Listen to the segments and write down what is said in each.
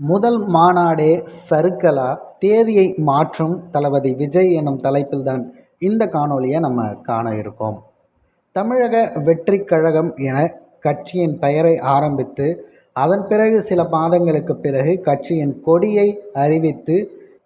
முதல் மாநாடே சறுக்கலா தேதியை மாற்றும் தளபதி விஜய் எனும் தலைப்பில்தான் இந்த காணொலியை நம்ம காண இருக்கோம். தமிழக வெற்றி கழகம் என கட்சியின் பெயரை ஆரம்பித்து அதன் பிறகு சில மாதங்களுக்கு பிறகு கட்சியின் கொடியை அறிவித்து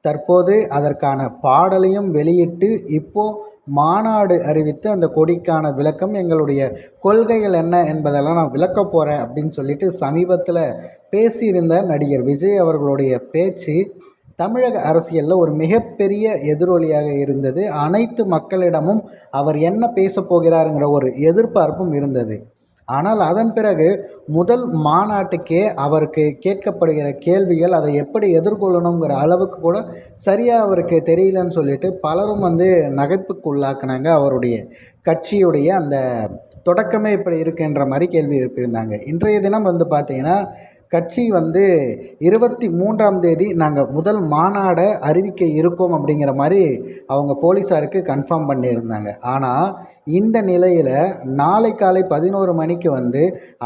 தற்போது அதற்கான பாடலையும் வெளியிட்டு இப்போ மாநாடு அறிவித்து அந்த கொடிக்கான விளக்கம் எங்களுடைய கொள்கைகள் என்ன என்பதெல்லாம் நான் விளக்க போகிறேன் அப்படின்னு சொல்லிட்டு சமீபத்தில் பேசியிருந்த நடிகர் விஜய் அவர்களுடைய பேச்சு தமிழக அரசியலில் ஒரு மிகப்பெரிய எதிரொலியாக இருந்தது. அனைத்து மக்களிடமும் அவர் என்ன பேச போகிறாருங்கிற ஒரு எதிர்பார்ப்பும் இருந்தது. ஆனால் அதன் பிறகு முதல் மாநாட்டுக்கே அவருக்கு கேட்கப்படுகிற கேள்விகள் அதை எப்படி எதிர்கொள்ளணுங்கிற அளவுக்கு கூட சரியாக அவருக்கு தெரியலன்னு சொல்லிட்டு பலரும் வந்து நகைப்புக்கு உள்ளாக்குனாங்க. அவருடைய கட்சியுடைய அந்த தொடக்கமே இப்படி இருக்குன்ற மாதிரி கேள்வி எழுப்பியிருந்தாங்க. இன்றைய தினம் வந்து பார்த்திங்கன்னா கட்சி வந்து இருபத்தி மூன்றாம் தேதி நாங்கள் முதல் மாநாடை அறிவிக்க இருக்கோம் அப்படிங்கிற மாதிரி அவங்க போலீஸாருக்கு கன்ஃபார்ம் பண்ணியிருந்தாங்க. ஆனால் இந்த நிலையில் நாளை காலை பதினோரு மணிக்கு வந்து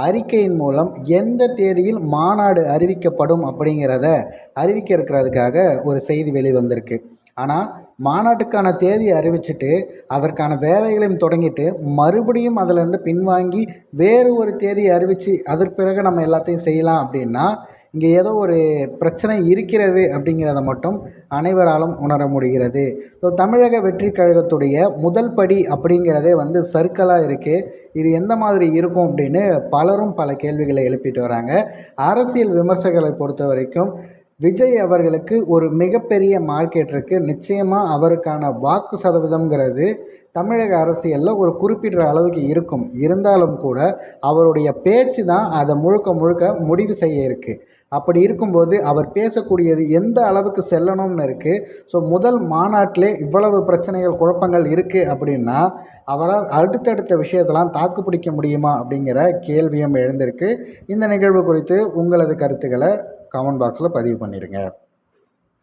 அறிக்கையின் மூலம் எந்த தேதியில் மாநாடு அறிவிக்கப்படும் அப்படிங்கிறத அறிவிக்க இருக்கிறதுக்காக ஒரு செய்தி வெளிவந்திருக்கு. ஆனால் மாநாட்டுக்கான தேதியை அறிவிச்சிட்டு அதற்கான வேலைகளையும் தொடங்கிட்டு மறுபடியும் அதிலேருந்து பின்வாங்கி வேறு ஒரு தேதியை அறிவித்து அதற்கு பிறகு நம்ம எல்லாத்தையும் செய்யலாம் அப்படின்னா இங்கே ஏதோ ஒரு பிரச்சனை இருக்கிறது அப்படிங்கிறத மட்டும் அனைவராலும் உணர முடிகிறது. ஸோ தமிழக வெற்றி கழகத்துடைய முதல் படி அப்படிங்கிறதே வந்து சர்க்கலாக இருக்குது இது எந்த மாதிரி இருக்கும் அப்படின்னு பலரும் பல கேள்விகளை எழுப்பிட்டு வராங்க. அரசியல் விமர்சகர்களை பொறுத்த வரைக்கும் விஜய் அவர்களுக்கு ஒரு மிகப்பெரிய மார்க்கெட் இருக்குது நிச்சயமாக அவருக்கான வாக்கு சதவீதம்ங்கிறது தமிழக அரசியலில் ஒரு குறிப்பிட்ட அளவுக்கு இருக்கும். இருந்தாலும் கூட அவருடைய பேச்சு தான் அதை முழுக்க முழுக்க முடிவு செய்ய இருக்குது அப்படி இருக்கும்போது அவர் பேசக்கூடியது எந்த அளவுக்கு செல்லணும்னு இருக்குது ஸோ முதல் மாநாட்டிலே இவ்வளவு பிரச்சனைகள் குழப்பங்கள் இருக்குது அப்படின்னா அவரால் அடுத்தடுத்த விஷயத்தெல்லாம் தாக்கு பிடிக்க முடியுமா அப்படிங்கிற கேள்வியும் எழுந்திருக்கு. இந்த நிகழ்வு குறித்து உங்களது கருத்துக்களை கமெண்ட் பாக்ஸில் பதிவு பண்ணிடுங்க